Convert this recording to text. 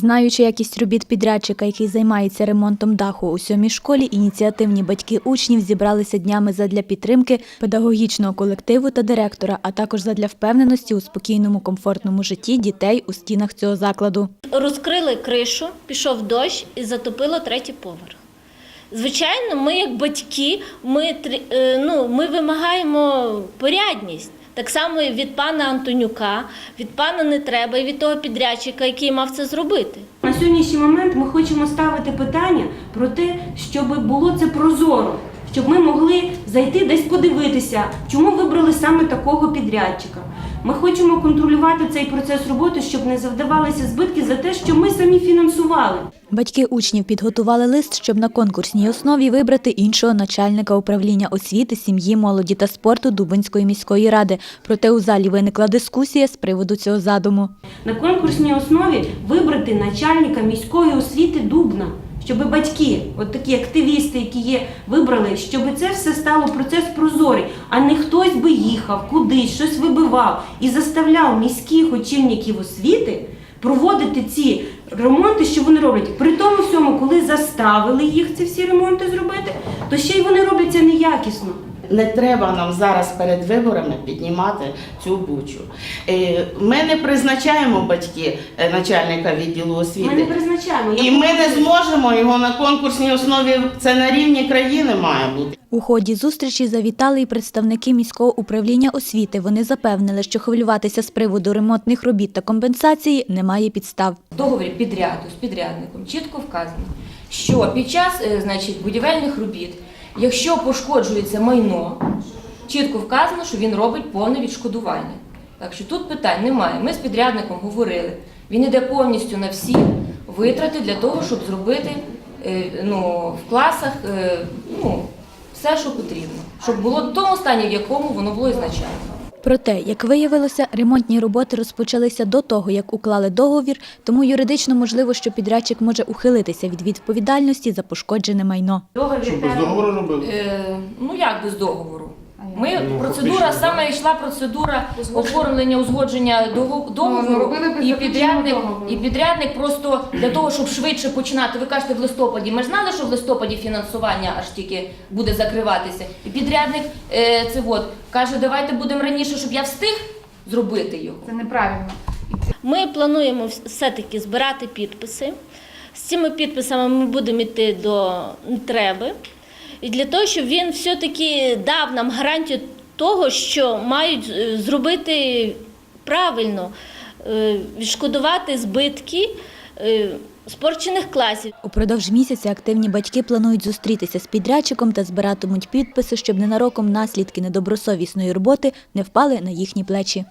Знаючи якість робіт підрядчика, який займається ремонтом даху у сьомій школі, ініціативні батьки учнів зібралися днями задля підтримки педагогічного колективу та директора, а також задля впевненості у спокійному, комфортному житті дітей у стінах цього закладу. Розкрили кришу, пішов дощ і затопило третій поверх. Звичайно, ми, як батьки, ми, е, ну, ми вимагаємо порядність. Так само і від пана Антонюка, від пана Нетреба і від того підрядчика, який мав це зробити. На сьогоднішній момент ми хочемо ставити питання про те, щоб було це прозоро, щоб ми могли зайти десь подивитися, чому вибрали саме такого підрядчика. Ми хочемо контролювати цей процес роботи, щоб не завдавалися збитки за те, що ми самі фінансували. Батьки учнів підготували лист, щоб на конкурсній основі вибрати іншого начальника управління освіти, сім'ї, молоді та спорту Дубинської міської ради. Проте у залі виникла дискусія з приводу цього задуму. На конкурсній основі вибрати начальника міської освіти Дубна, щоб батьки, от такі активісти, які є, вибрали, щоб це все стало процес прозорий, а не хтось би їхав кудись, щось вибивав і заставляв міських очільників освіти проводити ці ремонти, що вони роблять. При тому всьому, коли заставили їх ці всі ремонти зробити, то ще й вони робляться неякісно. Не треба нам зараз перед виборами піднімати цю бучу. Е, Ми не призначаємо батьки е, начальника відділу освіти. Ми не призначаємо. І ми не зможемо його на конкурсній основі. Це на рівні країни має бути. У ході зустрічі завітали і представники міського управління освіти. Вони запевнили, що хвилюватися з приводу ремонтних робіт та компенсації немає підстав. В договорі підряду з підрядником чітко вказано, що під час е, значить, будівельних робіт, якщо пошкоджується майно, чітко вказано, що він робить повне відшкодування. Так що тут питань немає. Ми з підрядником говорили. Він йде повністю на всі витрати для того, щоб зробити е, ну, в класах е, ну, все, що потрібно, щоб було в тому стані, в якому воно було ізначально. Проте, як виявилося, ремонтні роботи розпочалися до того, як уклали договір, тому юридично можливо, що підрядчик може ухилитися від відповідальності за пошкоджене майно. Договір Що без договору робили? Е, ну як без договору? Ми Ну, процедура фактично, саме йшла процедура оформлення узгодження дого- договору робили без і заключення підрядник, договору. і підрядник просто для того, щоб швидше починати. Ви кажете в листопаді. Ми ж знали, що в листопаді фінансування аж тільки буде закриватися. І підрядник е, це от каже, давайте будемо раніше, щоб я встиг зробити його. Це неправильно. Ми плануємо вс- все-таки збирати підписи. З цими підписами ми будемо йти до Треба. І для того, щоб він все-таки дав нам гарантію того, що мають е, зробити правильно, е, відшкодувати збитки е, спорчених класів. Упродовж місяця активні батьки планують зустрітися з підрядчиком та збиратимуть підписи, щоб ненароком наслідки недобросовісної роботи не впали на їхні плечі.